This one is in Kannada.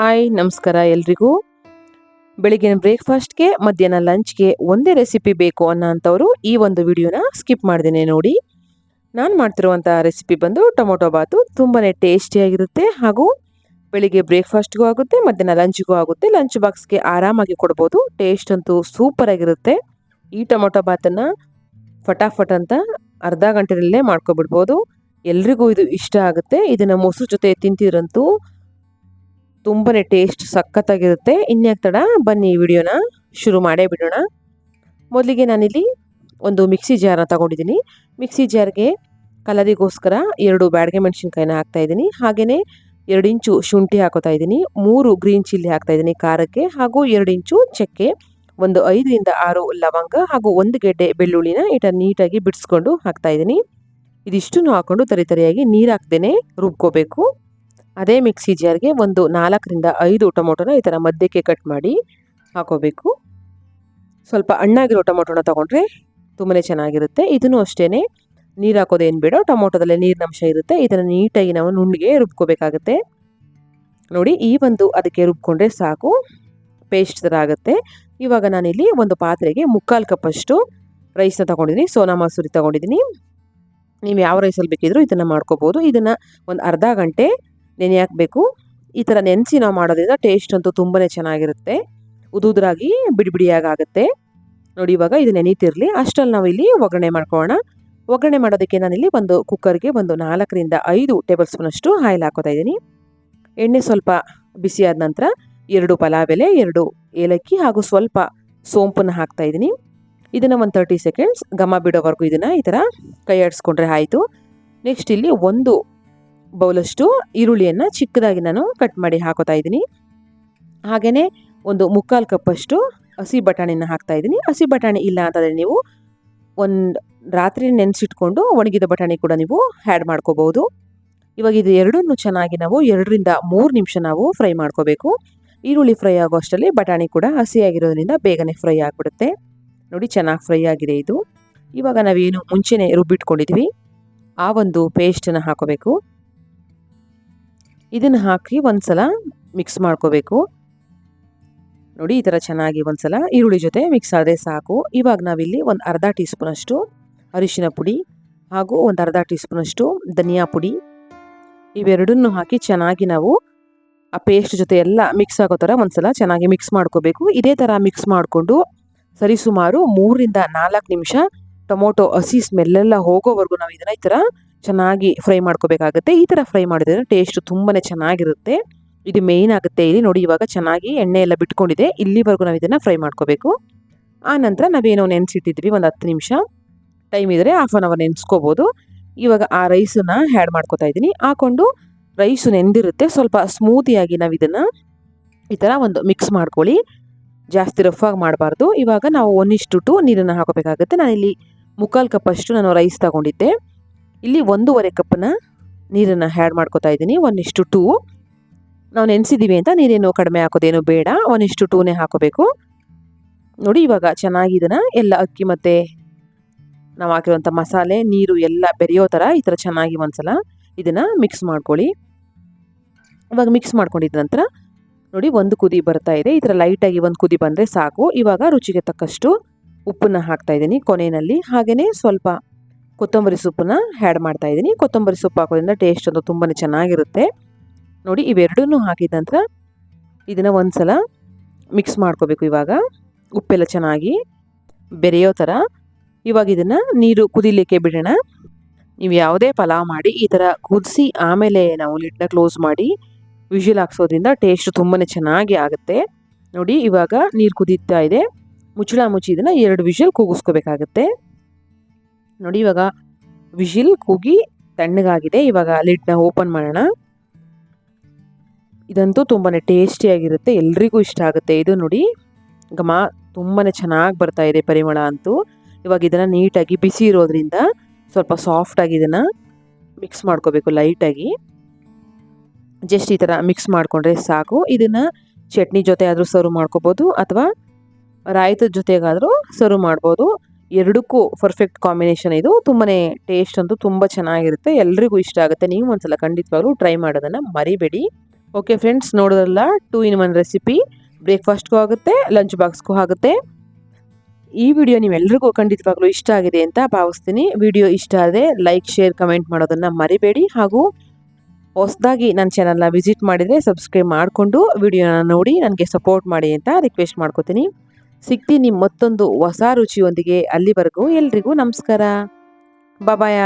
ಹಾಯ್ ನಮಸ್ಕಾರ ಎಲ್ರಿಗೂ. ಬೆಳಿಗ್ಗಿನ ಬ್ರೇಕ್ಫಾಸ್ಟ್ಗೆ, ಮಧ್ಯಾಹ್ನ ಲಂಚ್ಗೆ ಒಂದೇ ರೆಸಿಪಿ ಬೇಕು ಅನ್ನೋಂಥವ್ರು ಈ ಒಂದು ವಿಡಿಯೋನ ಸ್ಕಿಪ್ ಮಾಡ್ದೇನೆ ನೋಡಿ. ನಾನು ಮಾಡ್ತಿರುವಂಥ ರೆಸಿಪಿ ಬಂದು ಟೊಮೊಟೊ ಬಾತು ತುಂಬಾ ಟೇಸ್ಟಿಯಾಗಿರುತ್ತೆ ಹಾಗೂ ಬೆಳಿಗ್ಗೆ ಬ್ರೇಕ್ಫಾಸ್ಟ್ಗೂ ಆಗುತ್ತೆ, ಮಧ್ಯಾಹ್ನ ಲಂಚ್ಗೂ ಆಗುತ್ತೆ. ಲಂಚ್ ಬಾಕ್ಸ್ಗೆ ಆರಾಮಾಗಿ ಕೊಡ್ಬೋದು, ಟೇಸ್ಟ್ ಅಂತೂ ಸೂಪರ್ ಆಗಿರುತ್ತೆ ಈ ಟೊಮೊಟೊ ಬಾತನ್ನು ಫಟಾಫಟ್ ಅಂತ ಅರ್ಧ ಗಂಟೆಯಲ್ಲೇ ಮಾಡ್ಕೊಬಿಡ್ಬೋದು. ಎಲ್ರಿಗೂ ಇದು ಇಷ್ಟ ಆಗುತ್ತೆ. ಇದನ್ನು ಮೊಸರು ಜೊತೆ ತಿಂತಿದ್ರಂತೂ ತುಂಬಾ ಟೇಸ್ಟ್ ಸಖತ್ತಾಗಿರುತ್ತೆ. ಇನ್ಯಾಕೆ ತಡ ಬನ್ನಿ ಈ ವಿಡಿಯೋನ ಶುರು ಮಾಡೇ ಬಿಡೋಣ. ಮೊದಲಿಗೆ ನಾನಿಲ್ಲಿ ಒಂದು ಮಿಕ್ಸಿ ಜಾರನ್ನ ತಗೊಂಡಿದ್ದೀನಿ. ಮಿಕ್ಸಿ ಜಾರ್ಗೆ ಕಲರಿಗೋಸ್ಕರ ಎರಡು ಬ್ಯಾಡ್ಗೆ ಮೆಣಸಿನ್ಕಾಯಿನ ಹಾಕ್ತಾ ಇದ್ದೀನಿ. ಹಾಗೆಯೇ ಎರಡು ಇಂಚು ಶುಂಠಿ ಹಾಕೋತಾ ಇದ್ದೀನಿ. ಮೂರು ಗ್ರೀನ್ ಚಿಲ್ಲಿ ಹಾಕ್ತಾ ಇದ್ದೀನಿ ಖಾರಕ್ಕೆ ಹಾಗೂ ಎರಡು ಇಂಚು ಚಕ್ಕೆ. ಒಂದು ಐದರಿಂದ ಆರು ಲವಂಗ ಹಾಗೂ ಒಂದು ಗೆಡ್ಡೆ ಬೆಳ್ಳುಳ್ಳಿನ ಇಟ ನೀಟಾಗಿ ಬಿಡಿಸ್ಕೊಂಡು ಹಾಕ್ತಾ ಇದ್ದೀನಿ. ಇದಿಷ್ಟನ್ನು ಹಾಕೊಂಡು ತರಿತರಿಯಾಗಿ ನೀರು ಹಾಕ್ದೇ ರುಬ್ಕೋಬೇಕು. ಅದೇ ಮಿಕ್ಸಿ ಜಾರ್ಗೆ ಒಂದು ನಾಲ್ಕರಿಂದ ಐದು ಟೊಮೊಟೊನ ಈ ಥರ ಮಧ್ಯಕ್ಕೆ ಕಟ್ ಮಾಡಿ ಹಾಕೋಬೇಕು. ಸ್ವಲ್ಪ ಹಣ್ಣಾಗಿರೋ ಟೊಮೊಟೊನ ತೊಗೊಂಡ್ರೆ ತುಂಬಾ ಚೆನ್ನಾಗಿರುತ್ತೆ. ಇದನ್ನು ಅಷ್ಟೇ ನೀರು ಹಾಕೋದೇನು ಬೇಡ, ಟೊಮೊಟೊದಲ್ಲಿ ನೀರಿನ ಅಂಶ ಇರುತ್ತೆ. ಇದನ್ನು ನೀಟಾಗಿ ನಾವು ನುಣ್ಣಿಗೆ ರುಬ್ಕೋಬೇಕಾಗುತ್ತೆ. ನೋಡಿ, ಈ ಒಂದು ಅದಕ್ಕೆ ರುಬ್ಕೊಂಡ್ರೆ ಸಾಕು, ಪೇಸ್ಟ್ ಥರ ಆಗುತ್ತೆ. ಇವಾಗ ನಾನಿಲ್ಲಿ ಒಂದು ಪಾತ್ರೆಗೆ ಮುಕ್ಕಾಲು ಕಪ್ಪಷ್ಟು ರೈಸ್ನ ತೊಗೊಂಡಿದ್ದೀನಿ, ಸೋನಾ ಮಸೂರಿ ತೊಗೊಂಡಿದ್ದೀನಿ. ನೀವು ಯಾವ ರೈಸಲ್ಲಿ ಬೇಕಿದ್ರೂ ಇದನ್ನು ಮಾಡ್ಕೋಬೋದು. ಇದನ್ನು ಒಂದು ಅರ್ಧ ಗಂಟೆ ನೆನೆ ಹಾಕಬೇಕು ಈ ಥರ ನೆನೆಸಿ ನಾವು ಮಾಡೋದ್ರಿಂದ ಟೇಸ್ಟ್ ಅಂತೂ ತುಂಬಾ ಚೆನ್ನಾಗಿರುತ್ತೆ. ಉದುದ್ರಾಗಿ ಬಿಡಿ ಬಿಡಿಯಾಗಿ ಆಗುತ್ತೆ. ನೋಡಿ ಇವಾಗ ಇದು ನೆನೀತಿರಲಿ. ಅಷ್ಟರಲ್ಲಿ ನಾವು ಇಲ್ಲಿ ಒಗ್ಗರಣೆ ಮಾಡ್ಕೊಳ್ಳೋಣ ಒಗ್ಗರಣೆ ಮಾಡೋದಕ್ಕೆ ನಾನಿಲ್ಲಿ ಒಂದು ಕುಕ್ಕರ್ಗೆ ಒಂದು ನಾಲ್ಕರಿಂದ ಐದು ಟೇಬಲ್ ಸ್ಪೂನಷ್ಟು ಆಯಿಲ್ ಹಾಕೋತಾ ಇದ್ದೀನಿ. ಎಣ್ಣೆ ಸ್ವಲ್ಪ ಬಿಸಿಯಾದ ನಂತರ ಎರಡು ಪಲಾವ್ ಎಲೆ ಎರಡು ಏಲಕ್ಕಿ ಹಾಗೂ ಸ್ವಲ್ಪ ಸೋಂಪನ್ನು ಹಾಕ್ತಾ ಇದ್ದೀನಿ. ಇದನ್ನು ಒಂದು ತರ್ಟಿ ಸೆಕೆಂಡ್ಸ್ ಘಮ ಬಿಡೋವರೆಗೂ ಇದನ್ನು ಈ ಥರ ಕೈ ಆಡಿಸ್ಕೊಂಡ್ರೆ ಆಯಿತು. ನೆಕ್ಸ್ಟ್ ಇಲ್ಲಿ ಒಂದು ಬೌಲಷ್ಟು ಈರುಳ್ಳಿಯನ್ನು ಚಿಕ್ಕದಾಗಿ ನಾನು ಕಟ್ ಮಾಡಿ ಹಾಕೋತಾ ಇದ್ದೀನಿ. ಹಾಗೆಯೇ ಒಂದು ಮುಕ್ಕಾಲು ಕಪ್ಪಷ್ಟು ಹಸಿ ಬಟಾಣಿನ ಹಾಕ್ತಾ ಇದ್ದೀನಿ. ಹಸಿ ಬಟಾಣಿ ಇಲ್ಲ ಅಂತಂದರೆ ನೀವು ಒಂದು ರಾತ್ರಿ ನೆನೆಸಿಟ್ಕೊಂಡು ಒಣಗಿದ ಬಟಾಣಿ ಕೂಡ ನೀವು ಆ್ಯಡ್ ಮಾಡ್ಕೋಬಹುದು. ಇವಾಗ ಇದು ಎರಡನ್ನೂ ಚೆನ್ನಾಗಿ ನಾವು ಎರಡರಿಂದ ಮೂರು ನಿಮಿಷ ನಾವು ಫ್ರೈ ಮಾಡ್ಕೋಬೇಕು. ಈರುಳ್ಳಿ ಫ್ರೈ ಆಗೋ ಅಷ್ಟರಲ್ಲಿ ಬಟಾಣಿ ಕೂಡ ಹಸಿಯಾಗಿರೋದ್ರಿಂದ ಬೇಗನೆ ಫ್ರೈ ಆಗಿಬಿಡುತ್ತೆ. ನೋಡಿ ಚೆನ್ನಾಗಿ ಫ್ರೈ ಆಗಿದೆ ಇದು. ಇವಾಗ ನಾವೇನು ಮುಂಚೆನೇ ರುಬ್ಬಿಟ್ಕೊಂಡಿದ್ವಿ. ಆ ಒಂದು ಪೇಸ್ಟನ್ನು ಹಾಕೋಬೇಕು. ಇದನ್ನು ಹಾಕಿ ಒಂದ್ಸಲ ಮಿಕ್ಸ್ ಮಾಡ್ಕೋಬೇಕು. ನೋಡಿ, ಈ ಥರ ಚೆನ್ನಾಗಿ ಒಂದ್ಸಲ ಈರುಳ್ಳಿ ಜೊತೆ ಮಿಕ್ಸ್ ಆದರೆ ಸಾಕು. ಇವಾಗ ನಾವಿಲ್ಲಿ ಒಂದು ಅರ್ಧ ಟೀ ಸ್ಪೂನಷ್ಟು ಅರಿಶಿನ ಪುಡಿ ಹಾಗೂ ಒಂದು ಅರ್ಧ ಟೀ ಸ್ಪೂನಷ್ಟು ಧನಿಯಾ ಪುಡಿ. ಇವೆರಡನ್ನು ಹಾಕಿ ಚೆನ್ನಾಗಿ ನಾವು ಆ ಪೇಸ್ಟ್ ಜೊತೆ ಎಲ್ಲ ಮಿಕ್ಸ್ ಆಗೋ ಥರ ಒಂದ್ಸಲ ಚೆನ್ನಾಗಿ ಮಿಕ್ಸ್ ಮಾಡ್ಕೋಬೇಕು. ಇದೇ ಥರ ಮಿಕ್ಸ್ ಮಾಡಿಕೊಂಡು ಸರಿಸುಮಾರು ಮೂರರಿಂದ ನಾಲ್ಕು ನಿಮಿಷ ಟೊಮೊಟೊ ಹಸಿ ಸ್ಮೆಲ್ಲೆಲ್ಲ ಹೋಗೋವರೆಗೂ ನಾವು ಇದನ್ನು ಈ ಥರ ಚೆನ್ನಾಗಿ ಫ್ರೈ ಮಾಡ್ಕೋಬೇಕಾಗುತ್ತೆ. ಈ ಥರ ಫ್ರೈ ಮಾಡಿದ್ರೆ ಟೇಸ್ಟ್ ತುಂಬಾ ಚೆನ್ನಾಗಿರುತ್ತೆ. ಇದು ಮೇಯ್ನ್ ಆಗುತ್ತೆ. ಇಲ್ಲಿ ನೋಡಿ ಇವಾಗ ಚೆನ್ನಾಗಿ ಎಣ್ಣೆ ಎಲ್ಲ ಬಿಟ್ಕೊಂಡಿದೆ. ಇಲ್ಲಿವರೆಗೂ ನಾವು ಇದನ್ನು ಫ್ರೈ ಮಾಡ್ಕೋಬೇಕು. ಆ ನಂತರ ನಾವೇನೋ ನೆನೆಸಿಟ್ಟಿದ್ವಿ ಒಂದು ಹತ್ತು ನಿಮಿಷ. ಟೈಮ್ ಇದ್ದರೆ ಹಾಫ್ ಆನ್ ಅವರ್ ನೆನೆಸ್ಕೋಬೋದು. ಇವಾಗ ಆ ರೈಸನ್ನು ಹ್ಯಾಡ್ ಮಾಡ್ಕೋತಾ ಇದ್ದೀನಿ. ಹಾಕೊಂಡು ರೈಸು ನೆಂದಿರುತ್ತೆ. ಸ್ವಲ್ಪ ಸ್ಮೂತಿಯಾಗಿ ನಾವು ಇದನ್ನು ಈ ಥರ ಒಂದು ಮಿಕ್ಸ್ ಮಾಡ್ಕೊಳ್ಳಿ. ಜಾಸ್ತಿ ರಫಾಗಿ ಮಾಡಬಾರ್ದು. ಇವಾಗ ನಾವು ಒಂದಿಷ್ಟು ಟು ನೀರನ್ನು ಹಾಕೋಬೇಕಾಗುತ್ತೆ. ನಾನಿಲ್ಲಿ ಮುಕ್ಕಾಲು ಕಪ್ಪಷ್ಟು ನಾನು ರೈಸ್ ತಗೊಂಡಿದ್ದೆ. ಇಲ್ಲಿ ಒಂದೂವರೆ ಕಪ್ಪನ್ನು ನೀರನ್ನು ಹ್ಯಾಡ್ ಮಾಡ್ಕೋತಾ ಇದ್ದೀನಿ. ಒಂದಿಷ್ಟು ಟೂ ನಾವು ನೆನೆಸಿದ್ದೀವಿ ಅಂತ ನೀರೇನು ಕಡಿಮೆ ಹಾಕೋದೇನು ಬೇಡ. ಒಂದಿಷ್ಟು ಟೂನೇ ಹಾಕೋಬೇಕು. ನೋಡಿ ಇವಾಗ ಚೆನ್ನಾಗಿ ಇದನ್ನು ಎಲ್ಲ ಅಕ್ಕಿ ಮತ್ತು ನಾವು ಹಾಕಿರುವಂಥ ಮಸಾಲೆ, ನೀರು ಎಲ್ಲ ಬೆರೆಯೋ ಥರ ಈ ಥರ ಚೆನ್ನಾಗಿ ಒಂದ್ಸಲ ಇದನ್ನು ಮಿಕ್ಸ್ ಮಾಡ್ಕೊಳ್ಳಿ. ಇವಾಗ ಮಿಕ್ಸ್ ಮಾಡ್ಕೊಂಡಿದ್ದ ನಂತರ ನೋಡಿ ಒಂದು ಕುದಿ ಬರ್ತಾ ಇದೆ. ಈ ಥರ ಲೈಟಾಗಿ ಒಂದು ಕುದಿ ಬಂದರೆ ಸಾಕು. ಇವಾಗ ರುಚಿಗೆ ತಕ್ಕಷ್ಟು ಉಪ್ಪನ್ನು ಹಾಕ್ತಾ ಇದ್ದೀನಿ ಕೊನೆಯಲ್ಲಿ. ಹಾಗೆಯೇ ಸ್ವಲ್ಪ ಕೊತ್ತಂಬರಿ ಸೊಪ್ಪನ್ನ ಆ್ಯಡ್ ಮಾಡ್ತಾ ಇದ್ದೀನಿ. ಕೊತ್ತಂಬರಿ ಸೊಪ್ಪು ಹಾಕೋದ್ರಿಂದ ಟೇಸ್ಟ್ ಅಂತ ತುಂಬಾ ಚೆನ್ನಾಗಿರುತ್ತೆ. ನೋಡಿ ಇವೆರಡೂ ಹಾಕಿದ ನಂತರ ಇದನ್ನು ಒಂದು ಸಲ ಮಿಕ್ಸ್ ಮಾಡ್ಕೋಬೇಕು ಇವಾಗ. ಉಪ್ಪೆಲ್ಲ ಚೆನ್ನಾಗಿ ಬೆರೆಯೋ ಥರ. ಇವಾಗ ಇದನ್ನು ನೀರು ಕುದಿಲಿಕ್ಕೆ ಬಿಡೋಣ. ನೀವು ಯಾವುದೇ ಪಲಾವ್ ಮಾಡಿ ಈ ಥರ ಕುದಿಸಿ ಆಮೇಲೆ ನಾವು ಲಿಡ್ನ ಕ್ಲೋಸ್ ಮಾಡಿ ವಿಷಲ್ ಹಾಕ್ಸೋದ್ರಿಂದ ಟೇಸ್ಟ್ ತುಂಬಾ ಚೆನ್ನಾಗಿ ಆಗುತ್ತೆ. ನೋಡಿ ಇವಾಗ ನೀರು ಕುದೀತಾ ಇದೆ. ಮುಚ್ಚಳ ಮುಚ್ಚಿ ಇದನ್ನು ಎರಡು ವಿಷಲ್ ಕೂಗಿಸ್ಕೋಬೇಕಾಗತ್ತೆ ನೋಡಿ, ಇವಾಗ ವಿಶಿಲ್ ಕೂಗಿ ತಣ್ಣಗಾಗಿದೆ. ಇವಾಗ ಲಿಡ್ನ ಓಪನ್ ಮಾಡೋಣ. ಇದಂತೂ ತುಂಬಾ ಟೇಸ್ಟಿಯಾಗಿರುತ್ತೆ ಎಲ್ರಿಗೂ ಇಷ್ಟ ಆಗುತ್ತೆ. ಇದು ನೋಡಿ, ಘಮ ತುಂಬಾ ಚೆನ್ನಾಗಿ ಬರ್ತಾ ಇದೆ ಪರಿಮಳ ಅಂತೂ. ಇವಾಗ ಇದನ್ನು ನೀಟಾಗಿ ಬಿಸಿ ಇರೋದ್ರಿಂದ ಸ್ವಲ್ಪ ಸಾಫ್ಟಾಗಿ ಇದನ್ನು ಮಿಕ್ಸ್ ಮಾಡ್ಕೋಬೇಕು ಲೈಟಾಗಿ ಜಸ್ಟ್ ಈ ಥರ ಮಿಕ್ಸ್ ಮಾಡಿಕೊಂಡ್ರೆ ಸಾಕು. ಇದನ್ನು ಚಟ್ನಿ ಜೊತೆ ಆದರೂ ಸರ್ವ್ ಮಾಡ್ಕೋಬೋದು ಅಥವಾ ರಾಯ್ತದ ಜೊತೆಗಾದರೂ ಸರ್ವ್ ಮಾಡ್ಬೋದು. ಎರಡಕ್ಕೂ ಪರ್ಫೆಕ್ಟ್ ಕಾಂಬಿನೇಷನ್ ಇದು. ತುಂಬಾ ಟೇಸ್ಟ್ ಅಂತೂ ತುಂಬ ಚೆನ್ನಾಗಿರುತ್ತೆ. ಎಲ್ರಿಗೂ ಇಷ್ಟ ಆಗುತ್ತೆ. ನೀವು ಒಂದ್ಸಲ ಖಂಡಿತವಾಗ್ಲೂ ಟ್ರೈ ಮಾಡೋದನ್ನು ಮರಿಬೇಡಿ. ಓಕೆ ಫ್ರೆಂಡ್ಸ್ ನೋಡೋದಲ್ಲ ಟೂ ಇನ್ ಒನ್ ರೆಸಿಪಿ ಬ್ರೇಕ್ಫಾಸ್ಟ್ಗೂ ಆಗುತ್ತೆ ಲಂಚ್ ಬಾಕ್ಸ್ಗೂ ಆಗುತ್ತೆ. ಈ ವಿಡಿಯೋ ನೀವೆಲ್ರಿಗೂ ಖಂಡಿತವಾಗ್ಲೂ ಇಷ್ಟ ಆಗಿದೆ ಅಂತ ಭಾವಿಸ್ತೀನಿ. ವಿಡಿಯೋ ಇಷ್ಟ ಆದರೆ ಲೈಕ್ ಶೇರ್ ಕಮೆಂಟ್ ಮಾಡೋದನ್ನು ಮರಿಬೇಡಿ. ಹಾಗೂ ಹೊಸದಾಗಿ ನನ್ನ ಚಾನಲ್ನ ವಿಸಿಟ್ ಮಾಡಿದರೆ ಸಬ್ಸ್ಕ್ರೈಬ್ ಮಾಡಿಕೊಂಡು ವಿಡಿಯೋನ ನೋಡಿ, ನನಗೆ ಸಪೋರ್ಟ್ ಮಾಡಿ ಅಂತ ರಿಕ್ವೆಸ್ಟ್ ಮಾಡ್ಕೋತೀನಿ. ಸಿಗ್ತೀನಿ ಮತ್ತೊಂದು ಹೊಸ ರುಚಿಯೊಂದಿಗೆ ಅಲ್ಲಿವರೆಗೂ ಎಲ್ರಿಗೂ ನಮಸ್ಕಾರ. ಬಾಬಾಯ್